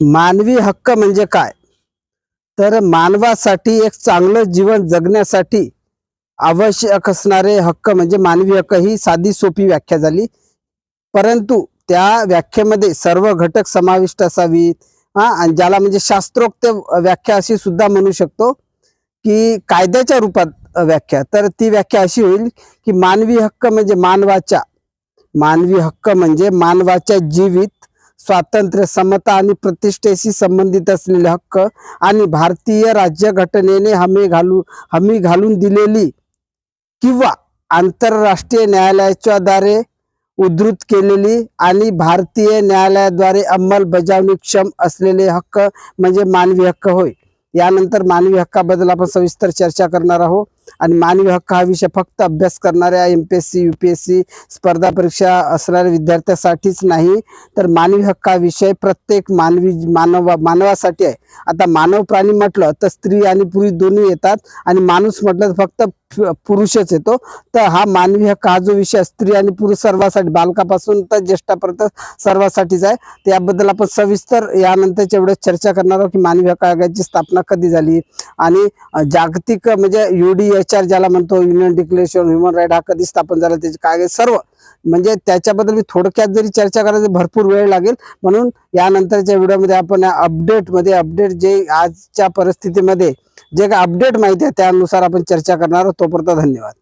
मानवी हक्क म्हणजे काय? तर मानवासाठी एक चांगलं जीवन जगण्यासाठी आवश्यक असणारे हक्क म्हणजे मानवी हक्क. ही साधी सोपी व्याख्या झाली. परंतु त्या व्याख्येमध्ये सर्व घटक समाविष्ट असावीत हा? आणि ज्याला म्हणजे शास्त्रोक्त व्याख्या अशी सुद्धा म्हणू शकतो की कायद्याच्या रूपात व्याख्या. तर ती व्याख्या अशी होईल की मानवी हक्क म्हणजे मानवाच्या. मानवी हक्क म्हणजे मानवाच्या जीवित स्वातंत्र्य समता आणि प्रतिष्ठेशी संबंधित असलेले हक्क आणि भारतीय राज्यघटनेने हमी घालू हमी घालून दिलेली किंवा आंतरराष्ट्रीय न्यायालयाच्या द्वारे उद्धृत केलेली आणि भारतीय न्यायालयाद्वारे अंमलबजावणीक्षम असलेले हक्क म्हणजे मानवी हक्क होय. यानंतर मानवी हक्काबद्दल आपण सविस्तर चर्चा करणार आहोत. आणि मानवी हक्क हा विषय फक्त अभ्यास करणाऱ्या M P S C U P S C स्पर्धा परीक्षा असणाऱ्या विद्यार्थ्यासाठीच नाही. तर मानवी हक्क हा विषय प्रत्येक मानवी मानव मानवासाठी आहे. आता मानव प्राणी म्हटलं तर स्त्री आणि पुरुष दोन्ही येतात आणि माणूस म्हटलं तर फक्त पुरुषच येतो. तर हा मानवी हक्क हा जो विषय स्त्री आणि पुरुष सर्वांसाठी बालकापासून तर ज्येष्ठापर्यंत सर्वांसाठीच आहे. त्याबद्दल आपण सविस्तर यानंतरच्या वेळेस चर्चा करणार आहोत की मानवी हक्क आयोगाची स्थापना कधी झाली आणि जागतिक म्हणजे यू डी एच आर ज्याला म्हणतो युनियन डिक्लेरेशन ह्युमन राईट हा कधी स्थापन झाला त्याचे काय सर्व. म्हणजे त्याच्याबद्दल मी थोडक्यात जरी चर्चा करायची भरपूर वेळ लागेल. म्हणून यानंतरच्या व्हिडिओमध्ये आपण अपडेटमध्ये अपडेट जे आजच्या परिस्थितीमध्ये जे काय अपडेट माहिती आहे त्यानुसार आपण चर्चा करणार आहोत. तोपर्यंत धन्यवाद.